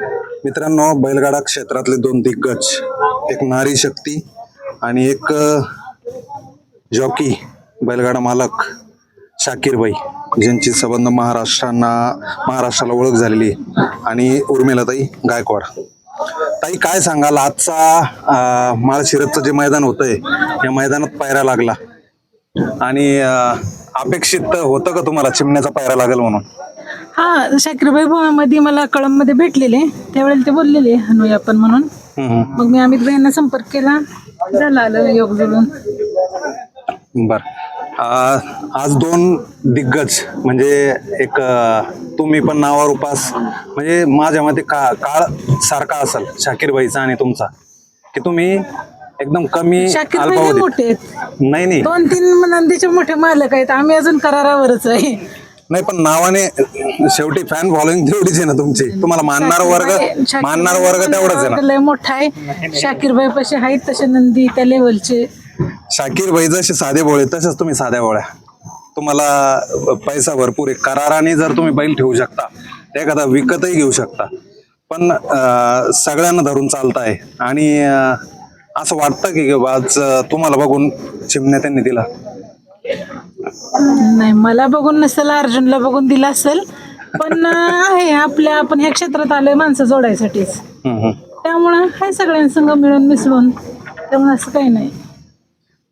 मित्रांनो बैलगाडा क्षेत्रातले दोन दिग्गज एक नारी शक्ती आणि एक जॉकी बैलगाडा मालक शाकीरबाई ज्यांची संबंध महाराष्ट्रांना महाराष्ट्राला ओळख झालेली आहे. आणि उर्मिलाताई गायकवाड. ताई काय सांगाल? आजचा माळशिरतचं जे मैदान होतंय या मैदानात पायरा लागला. आणि अपेक्षित होतं का तुम्हाला? चिमण्याचा पायरा लागेल म्हणून. हा शाकीरबाई मध्ये मला कळममध्ये भेटलेले. त्यावेळेला ते बोललेले हनुया आपण म्हणून. मग मी अमित भाईंना संपर्क केला. झाला आलं योग जुळून. बर. आ- आज दोन दिग्गज म्हणजे एक अ, तुम्ही पण नावावर उपास म्हणजे माझ्या मते का काळ सारखा असेल शाकीरबाईचा आणि तुमचा. की तुम्ही एकदम कमी शाकीरबाई लय अल्पावधीत मोठे आहेत. नाही नाही. दोन तीन नंदीचे मोठे मालक आहेत. आम्ही अजून करारावरच आहे. नाही पण नावाने शेवटी फॅन फॉलोईंग तेवढीच आहे ना तुमची. तुम्हाला मानणार वर्ग मानणार वर्ग तेवढाच आहे ना. लय मोठा आहे. शाकीरबाई पशी आहेत तसे नंदी त्या लेवलचे शाकीरबाई जसे साधे भोळे तसेच तुम्ही साध्या भोळ्या. तुम्हाला पैसा भरपूर आहे. कराराने जर तुम्ही बैल ठेवू शकता ते एखादा विकतही घेऊ शकता. पण अं, सगळ्यांना धरून चालताय. आणि अं, असं वाटतं की आज अं, तुम्हाला बघून चिमण्या त्यांनी दिला. नाही मला बघून नसेल अर्जुनला बघून दिला असेल पण आहे आपल्या आपण ह्या क्षेत्रात आलोय माणसं जोडायसाठीच. हम्म, हम्म. त्यामुळं काय सगळ्यांसंग मिळून मिसळून त्यामुळे असं काही नाही.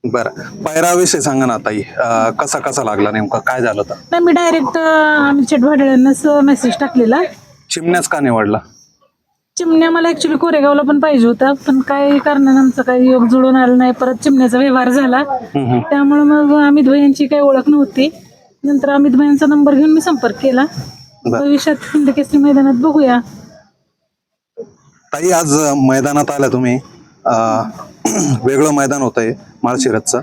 बरं. पैराविषयी सांगा ना ताई. अं, कसा कसा लागला नेमका? काय झालं नाही मी डायरेक्ट आम्ही चेटभाड्यांनाच मेसेज टाकलेला. चिमण्याच का निवडला? चिमण्या मला ऍक्च्युली कोरेगावला पण पाहिजे होता पण काही कारणानं आमचं काही योग जुळून आलं नाही. परत चिमण्याचा व्यवहार झाला. त्यामुळे मग अमित भाईंची काही ओळख नव्हती. नंतर अमित भाईंचा नंबर घेऊन मी संपर्क केला. भविष्यात हिंद केसरी मैदानात बघूया. ताई आज मैदानात आल्या तुम्ही. वेगळं मैदान होत आहे माळशिरतचं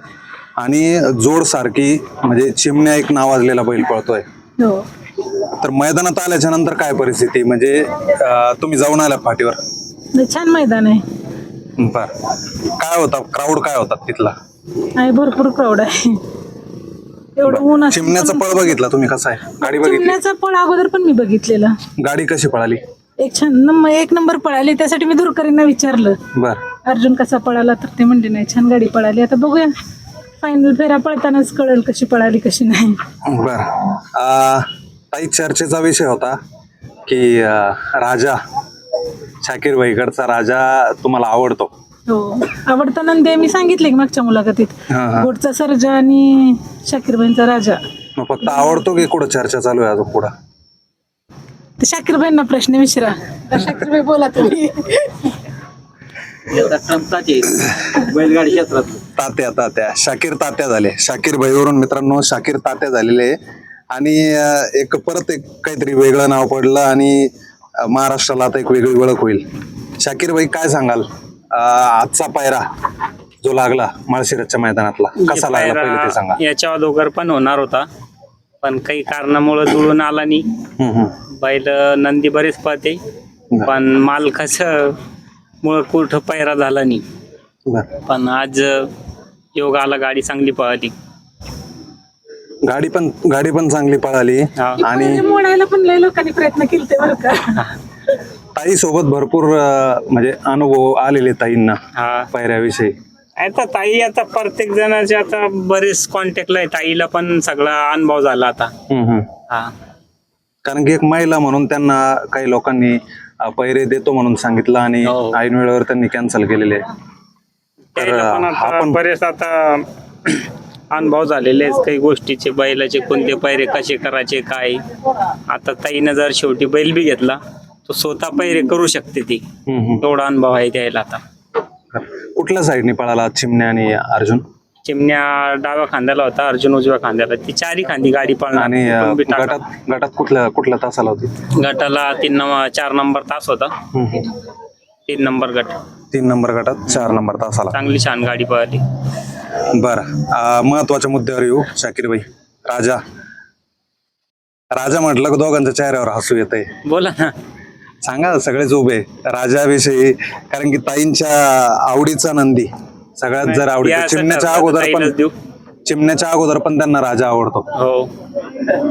आणि जोड सारखी म्हणजे चिमण्या एक नावाजलेला बैल पळतोय. हो. तर मैदानात आल्याच्यानंतर काय परिस्थिती? म्हणजे अं, तुम्ही जाऊन फाटीवर नाही, छान मैदान आहे. बर. काय होता? क्राऊड काय होता तिथला? आहे भरपूर क्राऊड आहे. एवढं ऊन असतं चिमण्याचं पळ बघितला तुम्ही कसा आहे? गाडी बघितली? चिमण्याचा पळ अगोदर पण मी बघितलेला. गाडी कशी पळाली? एक छान नंबर एक नंबर पळाली. त्यासाठी मी दुरकरींना विचारलं. बर. अर्जुन कसा पळाला? तर ते म्हणले नाही छान गाडी पळाली. आता बघूया. फायनल फेरा पळतानाच कळेल कशी पळाली कशी नाही. बर. ताई चर्चेचा विषय होता की राजा शाकीर भाईकडचा राजा तुम्हाला आवडतो. हो. आवडता नंदी मी सांगितले की मागच्या मुलाखतीत. गोडचा सर्जा आणि शाकीरबाईंचा राजा. मग फक्त आवडतो की कुठं चर्चा चालू आहे अजून पुढं? ते शाकीरबाईंना प्रश्न विचारा. शाकीरबाई बोला तुम्ही. बैलगाडी क्षेत्रात तात्या तात्या. शाकीर तात्या झाले. शाकीर भाईवरून मित्रांनो शाकीर तात्या झालेले. आहे. आणि एक परत एक काहीतरी वेगळं नाव पडलं आणि महाराष्ट्राला आता एक वेगळी ओळख होईल. शाकीर भाई काय सांगाल? आजचा पायरा जो लागला माळशिरसच्या मैदानातला कसा लागला? पहिले ते सांगा. याच्या अगोदर पण होणार होता. पण काही कारणामुळे जुळून आला नाही. बैल नंदी बरेच पळते. पण मालकाचं मुळे कुठं पैरा झाला नाही. पण आज योग आला गाडी चांगली पळाली. गाडी पण गाडी पण चांगली पळाली. आणि मोडायला पण लय लोकांनी प्रयत्न केले ते बरं का ताई सोबत भरपूर अं, म्हणजे अनुभव आलेले ताईंना हा पायऱ्याविषयी आता ताई आता प्रत्येक जणाचे आता बरेच कॉन्टॅक्टला आहे ताईला पण सगळा अनुभव झाला आता हम्म, हम्म. हा कारण की एक महिला म्हणून त्यांना काही लोकांनी अ, पैरे देतो म्हणून सांगितलं आणि हो. ऐन वेळेवर त्यांनी कॅन्सल केलेले आहे. तर पण आता आपण बरेच आता अनुभव झालेले आहेत. काही गोष्टीचे बैलाचे कोणते पैरे कसे करायचे काय? आता ताईनं जर शेवटी बैल बी घेतला तो स्वतः पैरे करू शकते ती. एवढा अनुभव आहे त्याला आता. कुठल्या साईडने पळाला चिमण्या आणि अर्जुन? चिमण्या डाव्या खांद्याला होता अर्जुन उजव्या खांद्याला. ती चारी खांदी गाडी पळणार. आणि अ, टाका. गटात गटात कुठल्या कुठल्या तासाला होती? गटाला तीन नंबर चार नंबर तास होता. तीन नंबर गट. तीन नंबर गटात चार नंबर तासाला. चांगली छान गाडी पळाली. बरं अ, महत्त्वाच्या मुद्द्यावर येऊ शाकीरबाई. राजा. राजा म्हटलं की दोघांच्या चेहऱ्यावर हसू येतंय. बोला ना. सांगा सगळेच उभे राजाविषयी कारण की ताईंच्या आवडीचा नंदी. सगळ्यात जर आवडीचा या चिमण्याच्या अगोदर पण ताईलाच देऊ. चिमण्याच्या अगोदर पण त्यांना राजा आवडतो. हो.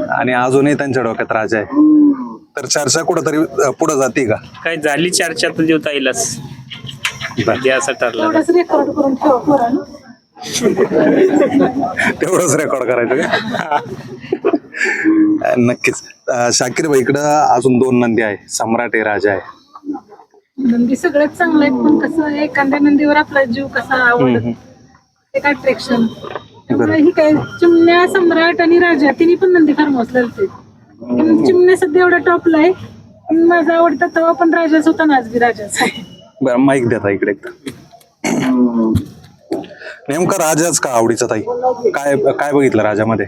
आणि अजूनही त्यांच्या डोक्यात राजा आहे. तर चर्चा कुठंतरी पुढं जाते का? काय झाली चर्चा तर देवता येईलच बाकी असं ठरलं तेवढंच रेकॉर्ड करून ठेवा पोरानं. तेवढंच रेकॉर्ड करायचं का? नक्कीच. अं, शाकीर भाई इकडं अजून दोन नंदी आहे. सम्राट आहे राजा आहे. नंदी सगळ्यात चांगलं आहे पण कसं आहे, एखाद्या नंदीवर आपला जीव कसा आवडत एक अट्रॅक्शन त्यामुळे ही काय चिमण्या सम्राट आणि राजा तिन्ही पण नंदी फार मोसले चिमण्या सध्या एवढा टॉपला आहे. पण माझा आवडता तेव्हा पण राजाच होता ना आज बी राजाच आहे. बरं माईक देता इकडे. एकदा नेमका राजाच का आवडीचा ताई? काय काय बघितलं राजामध्ये?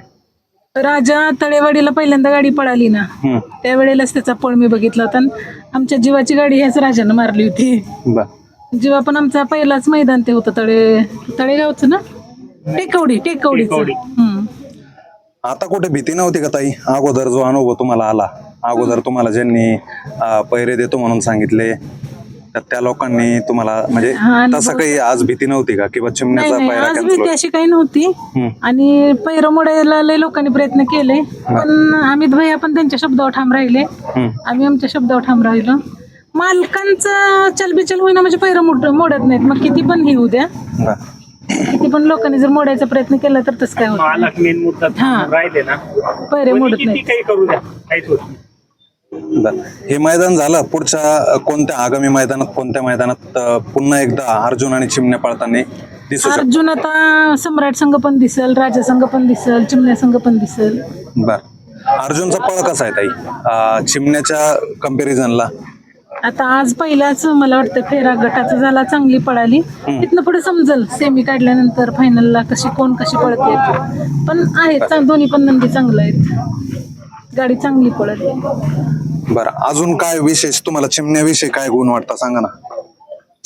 राजा तळेवाडीला पहिल्यांदा गाडी पळाली ना. हम्म, त्यावेळेलाच त्याचा पळ मी बघितला होता आणि आमच्या जीवाची गाडी ह्याच राजानं मारली होती. बर. जेव्हा पण आमचा पहिलाच मैदान ते होतं तळे तळेगावचं ना? टेकवडी टेकवडीचं. टेकवडी. हम्म. आता कुठे भीती नव्हती का ताई? अगोदर जो अनुभव तुम्हाला आला अगोदर तुम्हाला ज्यांनी पैरे देतो म्हणून सांगितले तर त्या लोकांनी तुम्हाला म्हणजे हा, तसं काही आज भीती नव्हती का? किंवा नाही चिमण्याचा नाही पैरा आज कॅन्सल भीती अशी काही नव्हती. आणि पैर मोडायला लय लोकांनी प्रयत्न केले पण अमित भैया पण त्यांच्या शब्दावर ठाम राहिले. आम्ही आमच्या शब्दावर ठाम राहिलो. मालकांचं चलबिचल होईना म्हणजे पैर मोड मोडत नाहीत. मग किती पण हे होऊ द्या. किती पण लोकांनी जर मोडायचा प्रयत्न केला तर तसं काय होत मालक मेन मुद्दा हा. राहिले ना. पैरे कोणी मोडत किती नाहीत. काही करू द्या काहीच होत नाही. बरं. हे मैदान झालं. पुढच्या अं, कोणत्या आगामी मैदानात कोणत्या मैदानात अं, पुन्हा एकदा अर्जुन आणि चिमण्या पळताना दिसू शकतो? अर्जुन आता सम्राट संघ पण दिसल राजा संघ पण दिसल चिमण्या संघ पण दिसल. बर. अर्जुनचा पळ कसा आहे ताई? अं, चिमण्याच्या कम्पॅरिझनला आता आज पहिलाच मला वाटतं फेरा गटाचा झाला चांगली पळाली. तिथनं पुढे समजल सेमी काढल्यानंतर फायनलला कशी कोण कशी पळते. पण आहेत दोन्ही पण नंदी चांगलं आहेत. गाडी चांगली पळते बरं अजून काय विशेष? तुम्हाला चिमण्याविषयी काय गुण वाटतं? सांगा ना.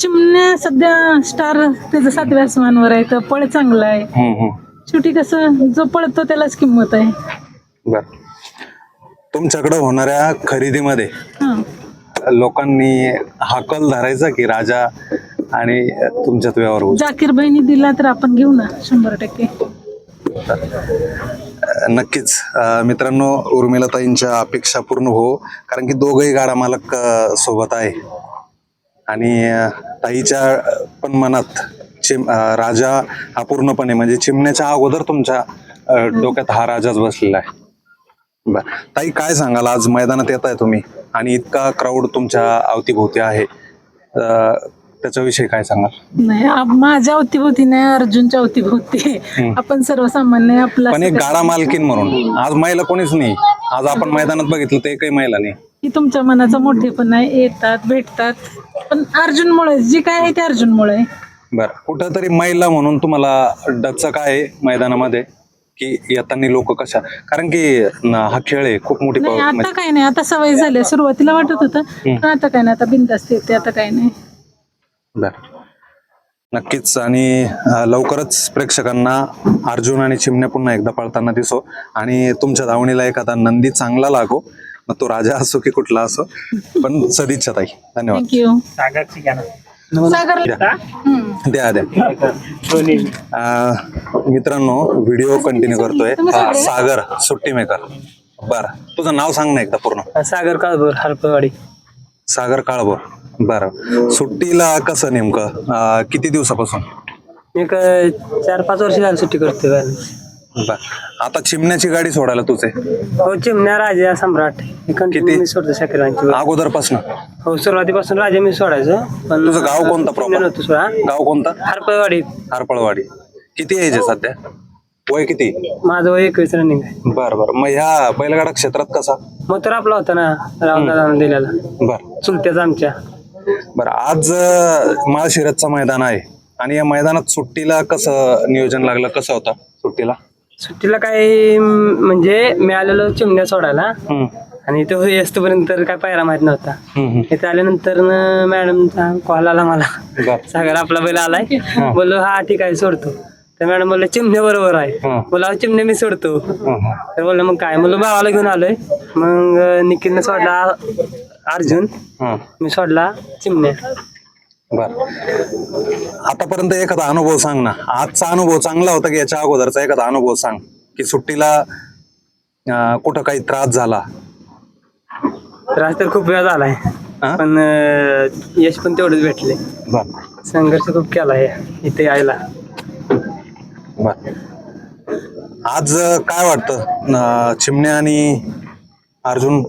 चिमण्या सध्या स्टार त्याचं सातव्या आसमानवर आहे तर पळ चांगला आहे. शेवटी कसं जो पळतो त्यालाच किंमत आहे. बर. तुमच्याकडे होणाऱ्या खरेदीमध्ये लोकांनी हा कल धरायचा की राजा आणि तुमच्यात व्यवहार होऊ जाकीर बहिणी दिला तर आपण घेऊ ना शंभर टक्के. नक्कीच. अं, मित्रांनो उर्मिलाताईंच्या अपेक्षा पूर्ण हो कारण की दोघंही गाडा मालक अं, सोबत आहे. आणि अं, ताईच्या अं, पण मनात चिम अं, राजा हा पूर्णपणे म्हणजे चिमण्याच्या अगोदर तुमच्या अं, डोक्यात हा राजाच बसलेला आहे. बर. ताई काय सांगाल? आज मैदानात येत आहे तुम्ही. आणि इतका क्राऊड तुमच्या अवतीभोवती आहे. त्याच्याविषयी काय सांगाल? नाही माझ्या अवतीभोवती नाही अर्जुनच्या अवतीभोवती. आपण सर्वसामान्य आपला पण एक गाडा मालकीन म्हणून. आज महिला कोणीच नाही. आज आपण मैदानात बघितलं तर एकही महिला नाही. की तुमच्या मनाचा मोठेपणा आहे येतात भेटतात. पण अर्जुनमुळे जे काय आहे ते अर्जुनमुळे. बर. कुठंतरी महिला म्हणून तुम्हाला डचं काय आहे मैदानामध्ये. की येताना लोक कशा? कारण की न- हा खेळ आहे खूप मोठी नाही पाव- आता काय नाही आता सवय झाली सुरुवातीला वाटत होतं पण आता काय नाही आता बिंदास्त येते आता काय नाही. बर. नक्कीच आणि अं, लवकरच प्रेक्षकांना अर्जुन आणि चिमण्या पुन्हा एकदा पळताना दिसो. आणि तुमच्या धावणीला एखादा नंदी चांगला लागो. मग तो राजा असो की कुठला असो. पण सदिच्छा ताई. धन्यवाद. थँक्यू सागरची घ्या ना सागर द्या. द्या द्या. दोन्ही. अं, मित्रांनो व्हिडिओ कंटिन्यू करतोय. सागर सुट्टी मेकर. बर तुझं नाव सांग ना एकदा पूर्ण. सागर काळभोर हरपवाडी सागर काळभोर. बरं. सुट्टीला कसं नेमकं? अं, किती दिवसापासून? एक चार पाच वर्ष झाली सुट्टी करतोय बर. आता चिमण्याची गाडी सोडायला तुझे हो चिमण्या राजा सम्राट. हे कंटिन्यू मी सोडतो शाकिरांची अगोदरपासून? हो सुरुवातीपासून राजा मी सोडायचो. पण तुझं गाव कोणतं चिमण्या प्रॉपर नव्हतं सोडा. गाव कोणतं? हरपवाडी हरपळवाडी. किती एज आहे सध्या? वय किती? माझं वय एकवीस रनिंग आहे. बर बर. मग ह्या बैलगाडा क्षेत्रात कसा? मग तर आपला होता ना रावदादानं दिलेला. बर. चुलत्याचा आमच्या. बरं आज अं, माळशिरसचं मैदान आहे. आणि या मैदानात सुट्टीला कसं नियोजन लागलं? कसं होतं सुट्टीला? सुट्टीला काय म, म्हणजे मिळालेलो चिमण्या सोडायला. हम्म, आणि तो येस्तपर्यंत तर काय पायरा माहीत नव्हता. हम्म. इथे आल्यानंतर मॅडमचा कॉल आला मला. बर. सागर आपला बैल आलाय. बोललो हा ठीक आहे सोडतो. तर मॅडम बोलले चिमण्या बरोबर आहे. हं. बोला चिमण्या मी सोडतो. हम्म, हम्म. तर बोललं मग काय? म्हणलं भावाला घेऊन आलोय. मग निखिलने सोडला अर्जुन. हम्म. मी सोडला चिमण्या. बर. आतापर्यंत एखादा अनुभव सांग ना. आजचा अनुभव चांगला होता की याच्या अगोदरचा एखादा अनुभव सांग. की सुट्टीला कुठं काही त्रास झाला? त्रास तर खूप वेळा झालाय. हा? पण अं, यश पण तेवढंच भेटले बर. संघर्ष खूप केलाय इथे यायला. बर. आज अं, काय वाटतं? अं, चिमण्या आणि अर्जुन?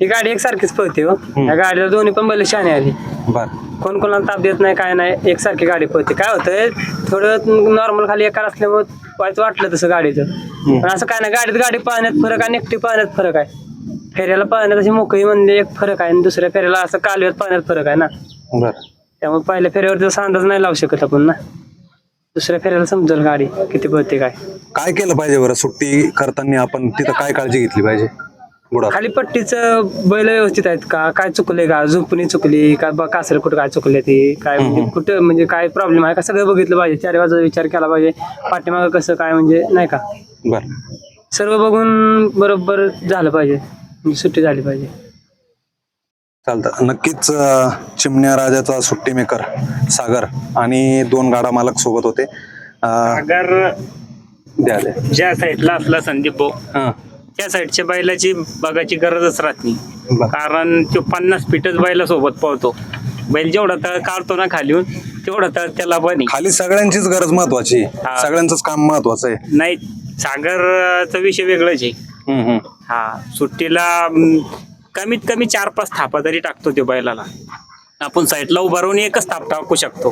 ही गाडी एकसारखीच पळते हो. या गाडीला दोन्ही पण बैल शाने आली. बर. कोण कोणाला ताप देत नाही काय नाही एकसारखी गाडी पळते. काय होतंय थोडं नॉर्मल खाली एका असल्यामुळे व्हायचं वाटलं तसं गाडीचं. पण असं काय नाही गाडीत गाडी पाहण्यात फरक आहे आणि एकटी पाहण्यात फरक आहे. फेऱ्याला पाहण्यात अशी मोकळी म्हणजे एक फरक आहे आणि दुसऱ्या फेऱ्याला असं कालव्यात पाहण्यात फरक आहे ना. बर. त्यामुळे पहिल्या फेऱ्यावर तसा अंदाज नाही लावू शकत आपण ना. दुसऱ्या फेऱ्याला समजेल गाडी किती पळते काय. काय केलं पाहिजे बरं? सुट्टी करताना आपण तिथं काय काळजी घेतली पाहिजे? खाली पट्टीचं बैल व्यवस्थित आहेत का? काय चुकले का? झोपणी चुकली का? बा कासर कुठं काय चुकले ती? काय म्हणजे कुठं म्हणजे काय प्रॉब्लेम आहे? का सगळं बघितलं पाहिजे? चार वाजता विचार केला पाहिजे. पाठीमागं कसं काय म्हणजे नाही का? बर. सर्व बघून बरोबर झालं पाहिजे. म्हणजे सुट्टी झाली पाहिजे. चालतं. नक्कीच अं, चिमण्या राजाचा सुट्टी मेकर सागर आणि दोन गाडा मालक सोबत होते. अं, अगर द्या द्या. ज्या साईडला असला संदीप भाऊ. हां. त्या साईडच्या बैलाची बघायची गरजच राहत नाही. कारण तो पन्नास फीटच बैला सोबत पळतो बैल जेवढा तळ काढतो ना खालीहून तेवढा तळ त्याला पण आहे. खाली सगळ्यांचीच गरज महत्वाची हा. सगळ्यांचंच काम महत्वाचं आहे नाही सागरचा विषय वेगळाच आहे हम्म, हम्म. हा सुट्टीला अं, कमीत कमी चार पाच थापा तरी टाकतो ते बैलाला आपण साईडला उभा राहून एकच थाप टाकू शकतो.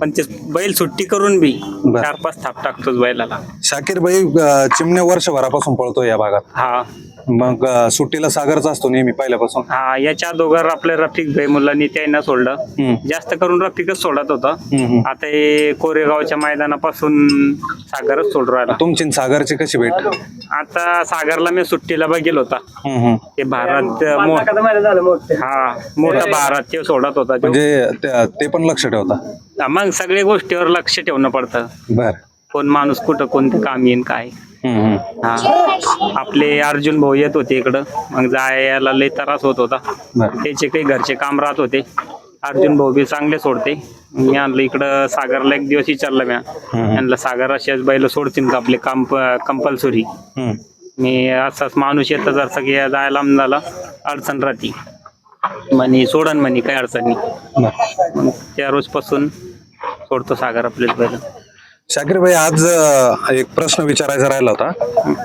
पण ते बैल सुट्टी करून बी बर. चार पाच थाप टाकतोच बैलाला. शाकीर भाई अं, चिमण्या वर्षभरापासून पळतो या भागात. हा. मग अं, सुट्टीला सागरचा असतो नेहमी पहिल्यापासून हा याच्या दोघं आपले रफिक भाई मुलांनी त्यांना सोडलं हम्म. जास्त करून रफिकच सोडत होता हम्म, हम्म. आता हे कोरेगावच्या मैदानापासून सागरच सोडून राहिला तुमची आणि सागरची कशी भेट आता सागरला मी सुट्टीला बघेल होता हम्म, हम्म. ते भारत मो- हा मोठा भारत ते सोडत होता तो. म्हणजे ते- ते पण लक्ष ठेवता मग सगळ्या गोष्टीवर लक्ष ठेवणं पडतं बर कोण माणूस कुठं कोणतं काम येईन काय. हा. आपले अर्जुन भाऊ येत होते इकडं. मग जायला लय त्रास होत होता. त्याचे काही घरचे काम राहत होते. अर्जुन भाऊ बी चांगले सोडते. मी आणलं इकडं सागरला एक दिवस विचारलं मी आणलं सागर असेच बैल सोडतील का आपले काम कंपल्सरी. मी असाच माणूस येतं जर सगळे जायला झालं अडचण राहते. म्हणे सोडन म्हणे काही अडचण नाही. मग त्या रोजपासून सोडतो सागर आपले बैल. शाकीर भाई आज एक प्रश्न विचारायचा राहिला होता.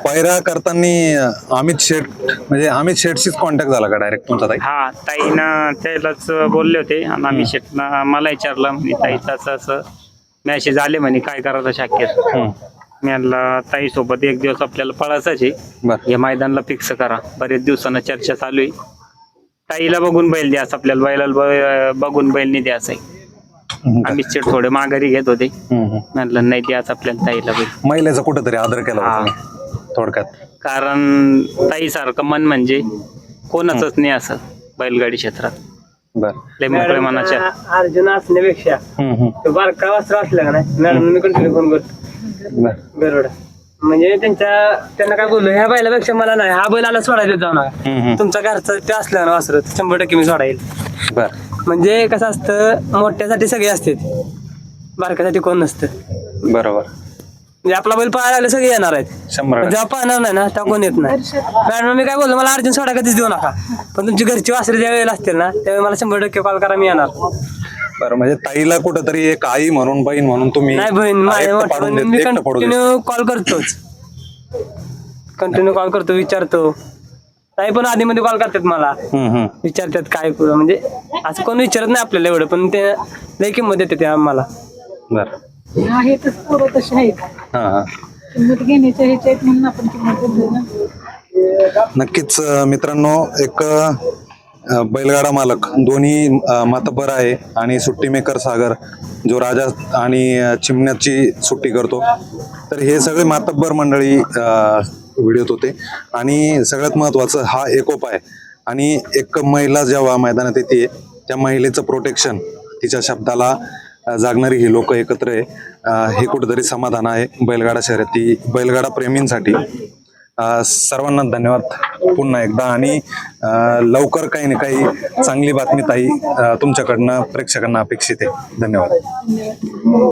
पैरा करताना अमित शेठ म्हणजे अमित शेठशीच कॉन्टॅक्ट झाला का डायरेक्ट तुमचा ताई? हा ताईनं त्यालाच बोलले होते. आणि आम्ही शेटना मला विचारलं म्हणे ताईचं असं असं मॅसेज आले म्हणे काय करायचं शाकीर? हम्म. मी म्हणलं ताई सोबत एक दिवस आपल्याला पळायचंच आहे. बर. या मैदानला फिक्स करा. बरेच दिवसानं चर्चा चालू आहे. ताईला बघून बैल द्यास आपल्याला बैलाला ब- बघून बैल नाही द्यायचं आहे आम्ही शेट थोडे माघारी घेत होते. म्हटलं नाही द्यायचं आपल्याला ताईला बैल महिलेचा कुठेतरी आदर केला होता हा. तुम्ही. थोडक्यात. कारण ताईसारखं मन म्हणजे कोणाचंच नाही असं बैलगाडी क्षेत्रात. बर. लय मोकळ्या मनाच्या. अर्जुन असण्यापेक्षा हम्म, हम्म. तो बारका वस्त्र असला का नाही? मॅडम मी कंटिन्यू फोन करतो. बर. गरुड. म्हणजे त्यांच्या त्यांना काय बोललो ह्या बैलापेक्षा मला नाही हा बैल आला सोडायला जाऊ नका. हम्म, हम्म. तुमचा घरचा ते असलं ना वासर शंभर टक्के मी सोडाईल बर. म्हणजे कसं असतं मोठ्यासाठी सगळे असते बारक्यासाठी कोण नसतं. बरोबर. म्हणजे आपला बैल पाहायला लागले सगळे येणार आहेत. शंभर जेव्हा पाहणार नाही ना तेव्हा कोण येत नाही. मॅडम मी काय बोललो मला अर्जुन सोडा कधीच देऊ नका. पण तुमची घरची वासरे ज्या वेळेला असतील ना त्यावेळी मला शंभर टक्के कॉल करा मी येणार. बरं म्हणजे ताईला कुठेतरी एक आई म्हणून बहीण म्हणून तुम्ही नाही बहीण माझ्या एकटं मोठ्या पाडून बहिणीला देत- मी एकटं पडू देत. कंटिन्यू कॉल करतोच. कंटिन्यू कॉल करतो विचारतो. ताई पण आधी मध्ये कॉल करतात मला. हम्म, हम्म. विचारतात काय म्हणजे असं कोण विचारत नाही आपल्याला एवढं पण ते लई किंमत देते ते आम्हाला. बर. पोरं तसे आहेत. हा हा. किंमत घेण्याच्या ह्याच्या आहेत म्हणून आपण किंमत ना. नक्कीच अं, मित्रांनो एक अं, बैलगाडा मालक दोन्ही अं, मातब्बर आहे आणि सुट्टी मेकर सागर जो राजा आणि अं, चिमण्याची सुट्टी करतो. तर हे सगळे मातब्बर मंडळी व्हिडिओत होते. आणि सगळ्यात महत्त्वाचं हा एकोप आहे. आणि एक महिला जेव्हा मैदानात येते त्या महिलेचं प्रोटेक्शन तिच्या शब्दाला जागणारी ही लोक एकत्र आहे. हे कुठेतरी समाधान आहे. बैलगाडा शर्यती बैलगाडा प्रेमींसाठी. सर्वांना धन्यवाद पुन्हा एकदा. आणि लवकर काही ना काही चांगली बातमी ताई तुमच्याकडनं प्रेक्षकांना अपेक्षित आहे. धन्यवाद.